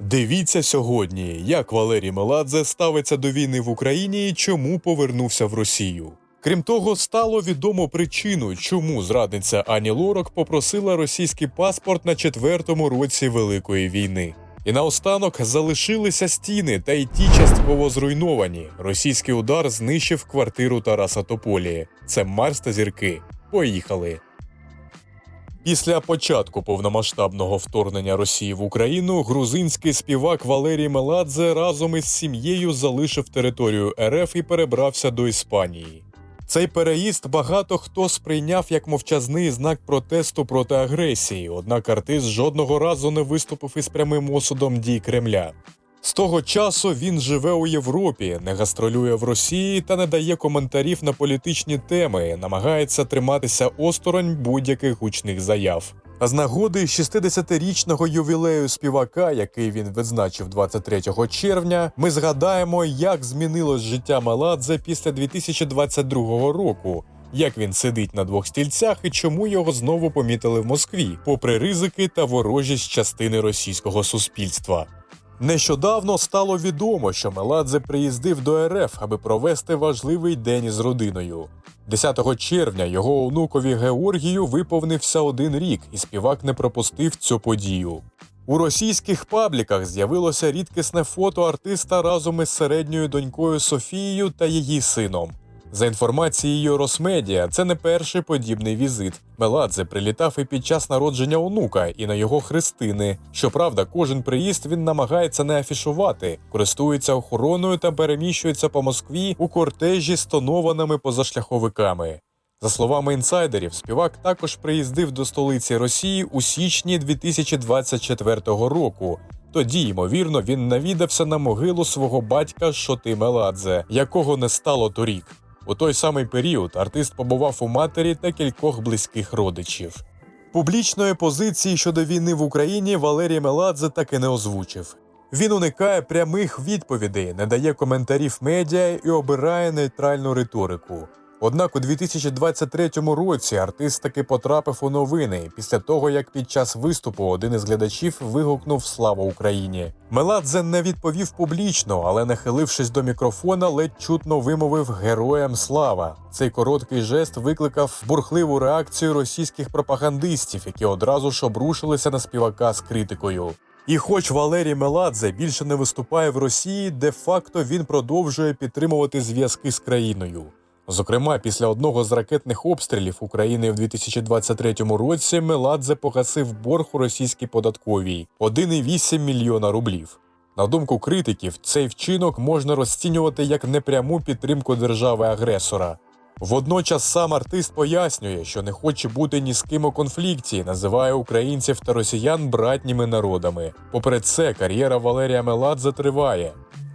Дивіться сьогодні, як Валерій Меладзе ставиться до війни в Україні і чому повернувся в Росію. Крім того, стало відомо причину, чому зрадниця Ані Лорак попросила російський паспорт на четвертому році Великої війни. І наостанок залишилися стіни, та й ті частково зруйновані. Російський удар знищив квартиру Тараса Тополі. Це Марс та зірки. Поїхали. Після початку повномасштабного вторгнення Росії в Україну грузинський співак Валерій Меладзе разом із сім'єю залишив територію РФ і перебрався до Іспанії. Цей переїзд багато хто сприйняв як мовчазний знак протесту проти агресії, однак артист жодного разу не виступив із прямим осудом дій Кремля. З того часу він живе у Європі, не гастролює в Росії та не дає коментарів на політичні теми, намагається триматися осторонь будь-яких гучних заяв. А з нагоди 60-річного ювілею співака, який він відзначив 23 червня, ми згадаємо, як змінилось життя Маладзе після 2022 року. Як він сидить на двох стільцях і чому його знову помітили в Москві, попри ризики та ворожість частини російського суспільства. Нещодавно стало відомо, що Меладзе приїздив до РФ, аби провести важливий день із родиною. 10 червня його онукові Георгію виповнився один рік, і співак не пропустив цю подію. У російських пабліках з'явилося рідкісне фото артиста разом із середньою донькою Софією та її сином. За інформацією Росмедіа, це не перший подібний візит. Меладзе прилітав і під час народження онука, і на його хрестини. Щоправда, кожен приїзд він намагається не афішувати, користується охороною та переміщується по Москві у кортежі з тонованими позашляховиками. За словами інсайдерів, співак також приїздив до столиці Росії у січні 2024 року. Тоді, ймовірно, він навідався на могилу свого батька Шоти Меладзе, якого не стало торік. У той самий період артист побував у матері та кількох близьких родичів. Публічної позиції щодо війни в Україні Валерій Меладзе так і не озвучив. Він уникає прямих відповідей, не дає коментарів медіа і обирає нейтральну риторику. Однак у 2023 році артист таки потрапив у новини після того, як під час виступу один із глядачів вигукнув Слава Україні. Меладзе не відповів публічно, але нахилившись до мікрофона, ледь чутно вимовив Героям слава. Цей короткий жест викликав бурхливу реакцію російських пропагандистів, які одразу ж обрушилися на співака з критикою. І хоч Валерій Меладзе більше не виступає в Росії, де-факто він продовжує підтримувати зв'язки з країною. Зокрема, після одного з ракетних обстрілів України в 2023 році Меладзе погасив борг у російській податковій 1,8 мільйона рублів. На думку критиків, цей вчинок можна розцінювати як непряму підтримку держави-агресора. Водночас сам артист пояснює, що не хоче бути ні з ким у конфлікті, називає українців та росіян братніми народами. Попри це, кар'єра Валерія Меладзе триває.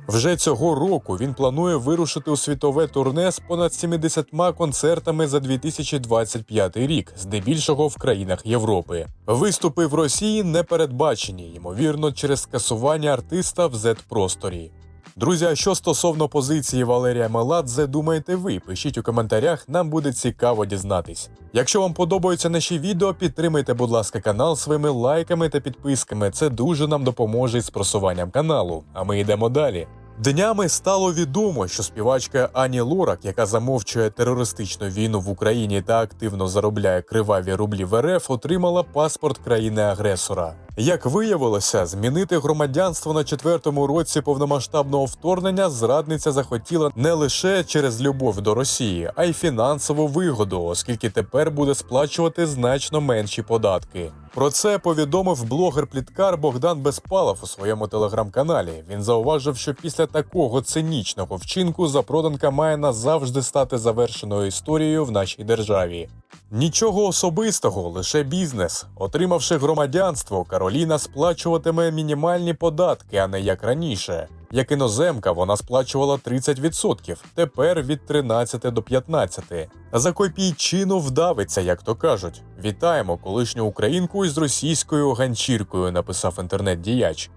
Вже цього року він планує вирушити у світове турне з понад 70 концертами за 2025 рік, здебільшого в країнах Європи. Виступи в Росії не передбачені, ймовірно, через скасування артиста в Z-просторі. Друзі, а що стосовно позиції Валерія Меладзе, думаєте ви? Пишіть у коментарях, нам буде цікаво дізнатись. Якщо вам подобаються наші відео, підтримайте, будь ласка, канал своїми лайками та підписками. Це дуже нам допоможе із просуванням каналу. А ми йдемо далі. Днями стало відомо, що співачка Ані Лорак, яка замовчує терористичну війну в Україні та активно заробляє криваві рублі в РФ, отримала паспорт країни-агресора. Як виявилося, змінити громадянство на четвертому році повномасштабного вторгнення зрадниця захотіла не лише через любов до Росії, а й фінансову вигоду, оскільки тепер буде сплачувати значно менші податки. Про це повідомив блогер-пліткар Богдан Безпалов у своєму телеграм-каналі. Він зауважив, що після такого цинічного вчинку запроданка має назавжди стати завершеною історією в нашій державі. Нічого особистого, лише бізнес. Отримавши громадянство, Кароліна сплачуватиме мінімальні податки, а не як раніше. Як іноземка, вона сплачувала 30%, тепер від 13 до 15. За копійчину вдавиться, як то кажуть. Вітаємо колишню українку із російською ганчіркою, написав інтернет-діяч.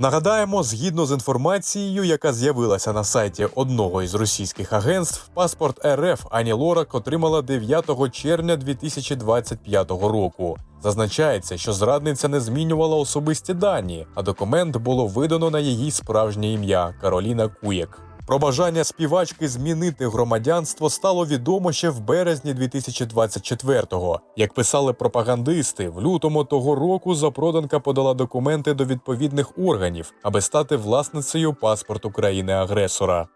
Нагадаємо, згідно з інформацією, яка з'явилася на сайті одного із російських агентств, паспорт РФ Ані Лорак отримала 9 червня 2025 року. Зазначається, що зрадниця не змінювала особисті дані, а документ було видано на її справжнє ім'я Кароліна Куєк. Про бажання співачки змінити громадянство стало відомо ще в березні 2024-го. Як писали пропагандисти, в лютому того року запроданка подала документи до відповідних органів, аби стати власницею паспорту країни-агресора.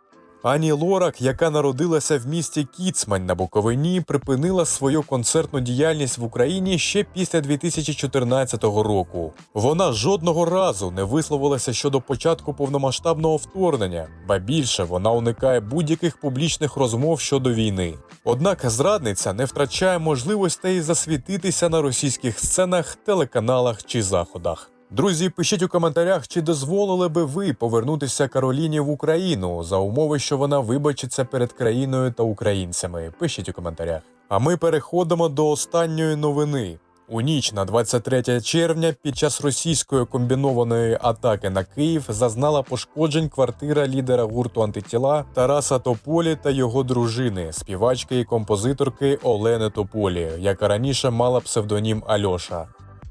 Ані Лорак, яка народилася в місті Кіцмань на Буковині, припинила свою концертну діяльність в Україні ще після 2014 року. Вона жодного разу не висловилася щодо початку повномасштабного вторгнення, ба більше вона уникає будь-яких публічних розмов щодо війни. Однак зрадниця не втрачає можливостей засвітитися на російських сценах, телеканалах чи заходах. Друзі, пишіть у коментарях, чи дозволили би ви повернутися Кароліні в Україну за умови, що вона вибачиться перед країною та українцями. Пишіть у коментарях. А ми переходимо до останньої новини. У ніч на 23 червня під час російської комбінованої атаки на Київ зазнала пошкоджень квартира лідера гурту антитіла Тараса Тополі та його дружини, співачки і композиторки Олени Тополі, яка раніше мала псевдонім Альоша.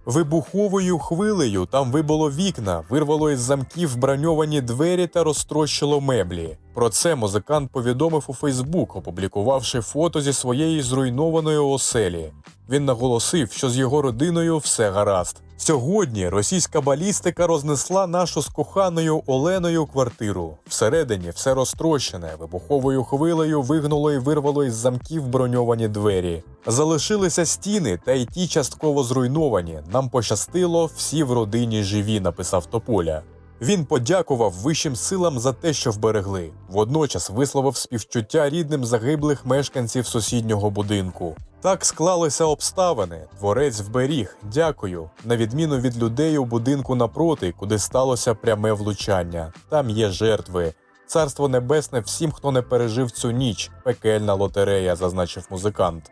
Вибуховою хвилею там вибило вікна, вирвало із замків броньовані двері та розтрощило меблі. Про це музикант повідомив у Фейсбук, опублікувавши фото зі своєї зруйнованої оселі. Він наголосив, що з його родиною все гаразд. Сьогодні російська балістика рознесла нашу з коханою Оленою квартиру. Всередині все розтрощене, вибуховою хвилею вигнуло і вирвало із замків броньовані двері. Залишилися стіни, та й ті частково зруйновані. Нам пощастило, всі в родині живі, написав Тополя. Він подякував вищим силам за те, що вберегли. Водночас висловив співчуття рідним загиблих мешканців сусіднього будинку. Так склалися обставини. Творець вберіг. Дякую. На відміну від людей у будинку напроти, куди сталося пряме влучання. Там є жертви. Царство небесне всім, хто не пережив цю ніч. Пекельна лотерея, зазначив музикант.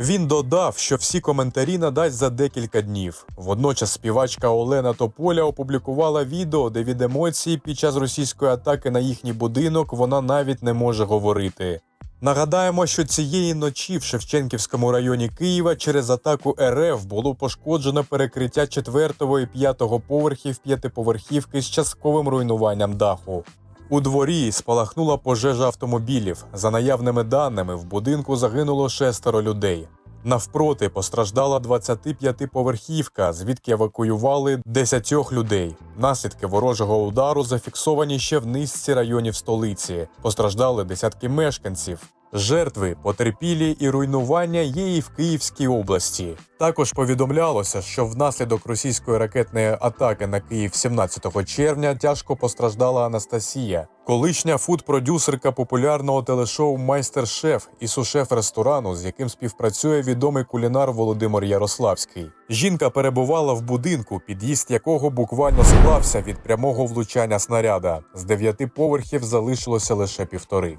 Він додав, що всі коментарі надасть за декілька днів. Водночас співачка Олена Тополя опублікувала відео, де від емоцій під час російської атаки на їхній будинок вона навіть не може говорити. Нагадаємо, що цієї ночі в Шевченківському районі Києва через атаку РФ було пошкоджено перекриття 4 і 5 поверхів п'ятиповерхівки з частковим руйнуванням даху. У дворі спалахнула пожежа автомобілів. За наявними даними, в будинку загинуло шестеро людей. Навпроти постраждала 25-поверхівка, звідки евакуювали 10 людей. Наслідки ворожого удару зафіксовані ще в низці районів столиці. Постраждали десятки мешканців. Жертви, потерпілі і руйнування є і в Київській області. Також повідомлялося, що внаслідок російської ракетної атаки на Київ 17 червня тяжко постраждала Анастасія, колишня фуд-продюсерка популярного телешоу Майстер-шеф і сушеф ресторану, з яким співпрацює відомий кулінар Володимир Ярославський. Жінка перебувала в будинку, під'їзд якого буквально склався від прямого влучання снаряда. З дев'яти поверхів залишилося лише півтори.